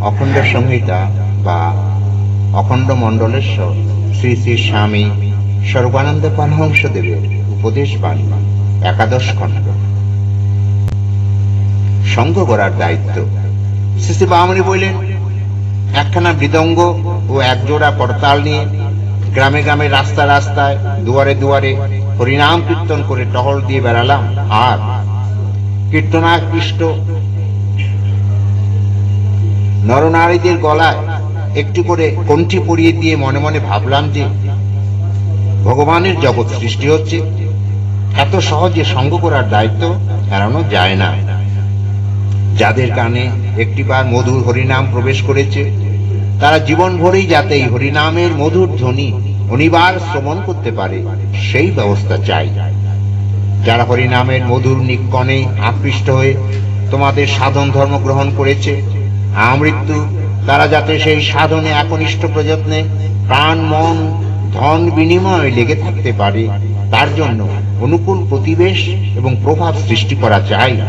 অখণ্ড সংহিতা বা অখণ্ড মণ্ডলেশ্বর শ্রী শ্রী স্বামী সর্বানন্দ পারমহংসদেবের উপদেশ বাণী, একাদশ খণ্ড। সঙ্গ করার দায়িত্ব। শ্রী শ্রী বামনি বললেন, একখানা মৃদঙ্গ ও একজোড়া করতাল নিয়ে গ্রামে গ্রামে রাস্তা রাস্তায়, দুয়ারে দুয়ারে হরিনাম কীর্তন করে টহল দিয়ে বেড়ালাম আর কীর্তনাকৃষ্ট নরনারীদের গলায় একটু করে কণ্ঠি পরিয়ে দিয়ে মনে মনে ভাবলাম যে ভগবানের জগৎ সৃষ্টি হচ্ছে। এত সহজে সঙ্গ করার দায়িত্ব এড়ানো যায় না। যাদের কানে একটিবার মধুর হরিনাম প্রবেশ করেছে, তারা জীবন ভরেই যাতে এই হরিনামের মধুর ধ্বনি অনিবার শ্রবণ করতে পারে, সেই ব্যবস্থা চাই। যারা হরিনামের মধুর নিকণে আকৃষ্ট হয়ে তোমাদের সাধন ধর্ম গ্রহণ করেছে আমৃত্যু তারা যাতে সেই সাধনে একনিষ্ঠ প্রযত্নে প্রাণ, মন, ধন বিনিময়ে লেগে থাকতে পারে, তার জন্য অনুকূল প্রতিবেশ এবং প্রভাব সৃষ্টি করা চাই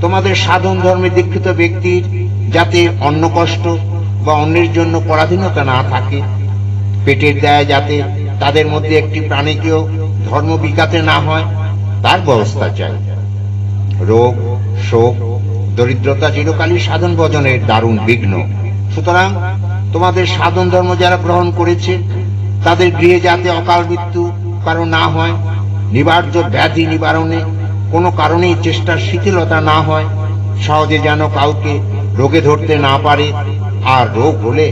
তোমাদের সাধন ধর্মে দীক্ষিত ব্যক্তির যাতে অন্ন কষ্ট বা অন্যের জন্য পরাধীনতা না থাকে, পেটের দেয় যাতে তাদের মধ্যে একটি প্রাণীকেও ধর্ম বিকাতে না হয়, তার ব্যবস্থা চাই। রোগ, শোক দরিদ্রতা চিরকালই সাধন ভজনের দারুণ বিঘ্ন। সুতরাং তোমাদের সাধন ধর্ম যারা গ্রহণ করেছে, তাদের গৃহে যাতে অকাল মৃত্যু কারও না হয়, নিবার্য ব্যাধি নিবারণে কোনো কারণেই চেষ্টার শিথিলতা না হয়, সহজে যেন কাউকে রোগে ধরতে না পারে, আর রোগ হলে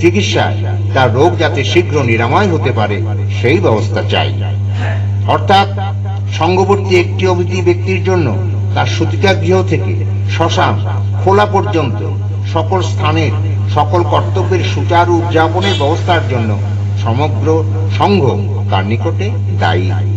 চিকিৎসায় তার রোগ যাতে শীঘ্র নিরাময় হতে পারে, সেই ব্যবস্থা চাই। অর্থাৎ সঙ্গবর্তী একটি অবধি ব্যক্তির জন্য তার সুতিকা গৃহ থেকে শ্মশান খোলা পর্যন্ত সকল স্থানের সকল কর্তব্যের সুচারু উদযাপনের ব্যবস্থার জন্য সমগ্র সংঘ তার নিকটে দায়ী।